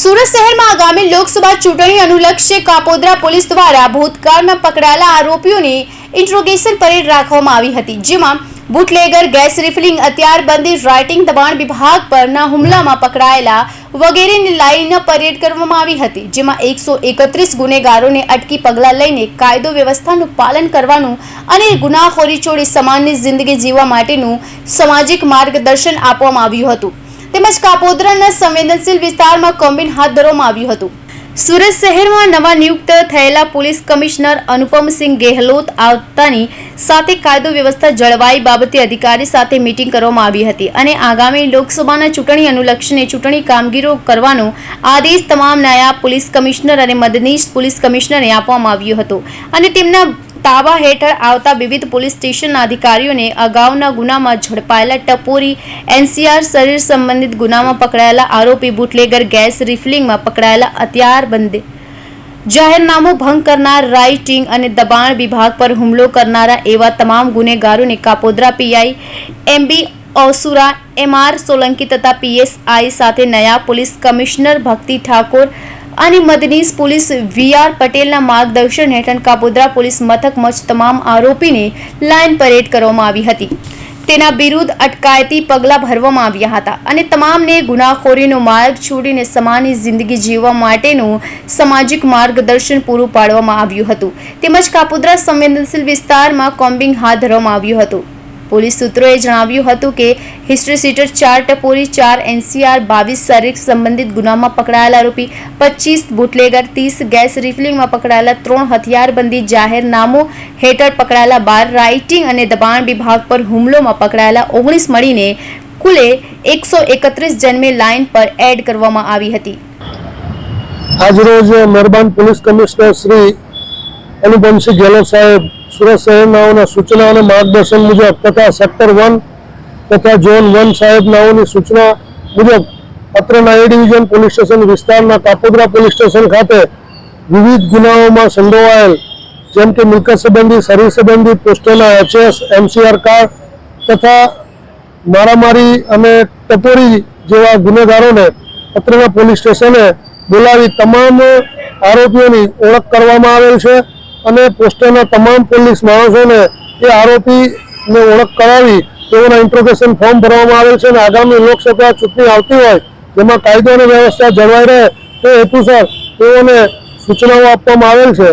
સુરત શહેરમાં આગામી લોકસભા ચૂંટણી અનુલક્ષે કાપોદ્રા પોલીસ દ્વારા ભૂતકાળમાં પકડાયેલા આરોપીઓની ઇન્ટ્રોગેશન પરેડ રાખવામાં આવી હતી, જેમાં બુટલેગર, ગેસ રિફિલિંગ, હથિયારબંધી, રાઇટિંગ, દબાણ વિભાગ પરના હુમલામાં પકડાયેલા વગેરેની લાઈન પરેડ કરવામાં આવી હતી, જેમાં એકસો એકત્રીસ ગુનેગારોને અટકી પગલાં લઈને કાયદો વ્યવસ્થાનું પાલન કરવાનું અને ગુનાખોરી છોડી સમાનની જિંદગી જીવવા માટેનું સામાજિક માર્ગદર્શન આપવામાં આવ્યું હતું. તેમજ કાપોદ્રાના સંવેદનશીલ વિસ્તારમાં કોમ્બિન હાથ ધરવામાં આવ્યું હતું. સુરત શહેરમાં નવા નિયુક્ત થયેલા પોલીસ કમિશનર અનુપમસિંહ ગેહલોત આવતાની સાથે કાયદો વ્યવસ્થા જળવાઈ બાબતે અધિકારી સાથે મીટિંગ કરવામાં આવી હતી અને આગામી લોકસભાના ચૂંટણી અનુલક્ષીને ચૂંટણી કામગીરીઓ કરવાનો આદેશ તમામ નાયબ પોલીસ કમિશનર અને મદનીશ પોલીસ કમિશનરને આપવામાં આવ્યો હતો અને તેમના તાબા હેઠળ આવતા વિવિધ પોલીસ સ્ટેશનના અધિકારીઓને અગાઉના ગુનામાં ઝડપાયેલા ટપોરી, એનસીઆર શરીર સંબંધિત ગુનામાં પકડાયેલા આરોપી બુટલેગર ગેસ રિફિલિંગમાં પકડાયેલા હથિયારબંધ જાહેરનામું ભંગ કરનાર, રાઇટિંગ અને દબાણ વિભાગ પર હુમલો કરનારા એવા તમામ ગુનેગારોને Kapodra PI, MB Osura, MR Solanki તથા પીએસઆઈ સાથે નયા પોલીસ કમિશનર ભક્તિ ઠાકોર અને મદનીશ પોલીસ વીઆર પટેલના માર્ગદર્શન હેઠળ કાપોદ્રા પોલીસ મથક મચ તમામ આરોપીને લાઇન પરેડ કરવામાં આવી હતી. તેના વિરુદ્ધ અટકાયતી પગલાં ભરવામાં આવ્યા હતા અને તમામને ગુનાખોરીનો માર્ગ છોડીને સમાનની જિંદગી જીવવા માટેનું સામાજિક માર્ગદર્શન પૂરું પાડવામાં આવ્યું હતું. તેમજ કાપોદ્રા સંવેદનશીલ વિસ્તારમાં કોમ્બિંગ હાથ ધરવામાં આવ્યું હતું. પોલીસ સૂત્રોએ જણાવ્યું હતું કે હિસ્ટ્રી સીટર ચાર ટપોરી, ચાર એનસીઆર બાવીસ શારીરિક સંબંધિત ગુનામાં પકડાયેલા આરોપી, પચીસ બુટલેગર, ત્રીસ ગેસ રિફિલિંગમાં પકડાયેલા, ત્રણ હથિયારબંધી જાહેરનામું હેઠળ પકડાયેલા, બાર રાઇટિંગ અને દબાણ વિભાગ પર હુમલોમાં પકડાયેલા, ઓગણીસ મળીને કુલે એકસો એકત્રીસ જન્મે લાઇન પર એડ કરવામાં આવી હતી. આજરોજ મહેરબાન પોલીસ કમિશનર શ્રી અનુપમસિંહ ગેહલોત સાહેબ, સુરત શહેરનાઓના સૂચના અને માર્ગદર્શન મુજબ તથા સેક્ટર વન તથા ઝોન વન સાહેબનાઓની સૂચના મુજબ પત્રના એ ડિવિઝન પોલીસ સ્ટેશન વિસ્તારના કાપોદરા પોલીસ સ્ટેશન ખાતે વિવિધ ગુનાઓમાં સંડોવાયેલ, જેમ કે મિલકત સંબંધી શરીર સંબંધી પોસ્ટોના એચએસ, એમસીઆર કાર્ડ તથા મારામારી અને ટપોરી જેવા ગુનેગારોને પત્રના પોલીસ સ્ટેશને બોલાવી તમામ આરોપીઓની ઓળખ કરવામાં આવેલ છે. અને પોસ્ટરના તમામ પોલીસ માણસોને એ આરોપીને ઓળખ કરાવી તેઓના ઇન્ટ્રોગેશન ફોર્મ ભરવામાં આવેલ છે અને આગામી લોકસભા ચૂંટણી આવતી હોય, જેમાં કાયદો અને વ્યવસ્થા જળવાઈ રહે તે હેતુસર તેઓને સૂચનાઓ આપવામાં આવેલ છે.